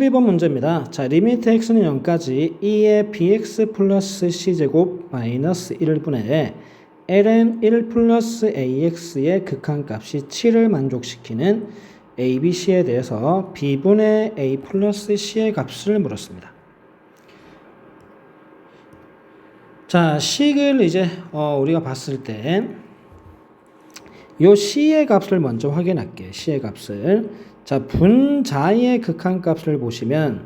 12번 문제입니다. 자, 리미트 x는 0까지 2의 bx 플러스 c제곱 마이너스 1분의 ln 1 플러스 ax의 극한값이 7을 만족시키는 a, b, c에 대해서 b분의 a 플러스 c의 값을 물었습니다. 자, 식을 이제 어, 우리가 봤을 때 요 c의 값을 먼저 확인할게요. c의 값을. 자, 분자의 극한값을 보시면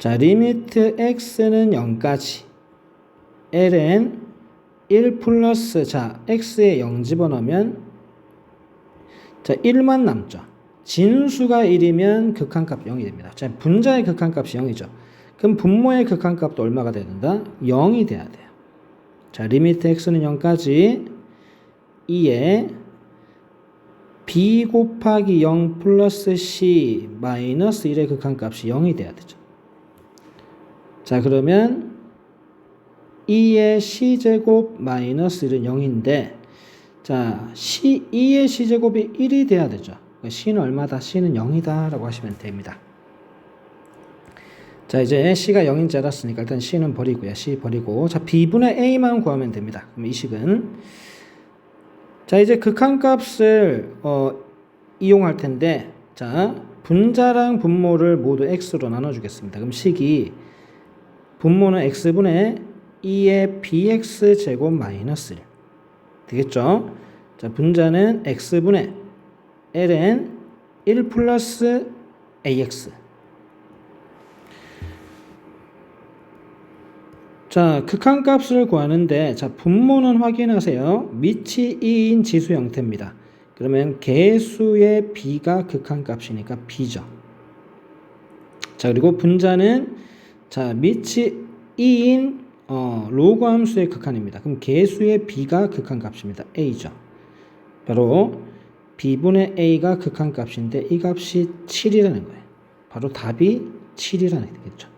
자, 리미트 x는 0까지 ln 1 플러스 자, x에 0 집어넣으면 자, 1만 남죠. 진수가 1이면 극한값 0이 됩니다. 자, 분자의 극한값이 0이죠. 그럼 분모의 극한값도 얼마가 된다? 0이 돼야 돼요. 자, 리미트 x는 0까지 2에 b 곱하기 0 플러스 c 마이너스 1의 극한값이 0이 돼야 되죠. 자, 그러면 2의 c제곱 마이너스 1은 0인데 자, c 2의 c제곱이 1이 돼야 되죠. 그러니까 c는 얼마다? c는 0이다 라고 하시면 됩니다. 자, 이제 c가 0인 줄 알았으니까 일단 c는 버리고요. c 버리고 자, b분의 a만 구하면 됩니다. 그럼 이 식은 자, 이제 극한값을 어, 이용할 텐데 자, 분자랑 분모를 모두 x로 나눠 주겠습니다. 그럼 식이 분모는 x분의 2의 bx 제곱 마이너스 1 되겠죠? 자, 분자는 x분의 ln 1 플러스 ax 자, 극한값을 구하는데 자, 분모는 확인하세요. 밑이 2인 지수 형태입니다. 그러면 개수의 b가 극한값이니까 b죠. 자, 그리고 분자는 자, 밑이 2인 어, 로그 함수의 극한입니다. 그럼 개수의 b가 극한값입니다. a죠. 바로 b분의 a가 극한값인데 이 값이 7이라는 거예요. 바로 답이 7이라는 게 되겠죠.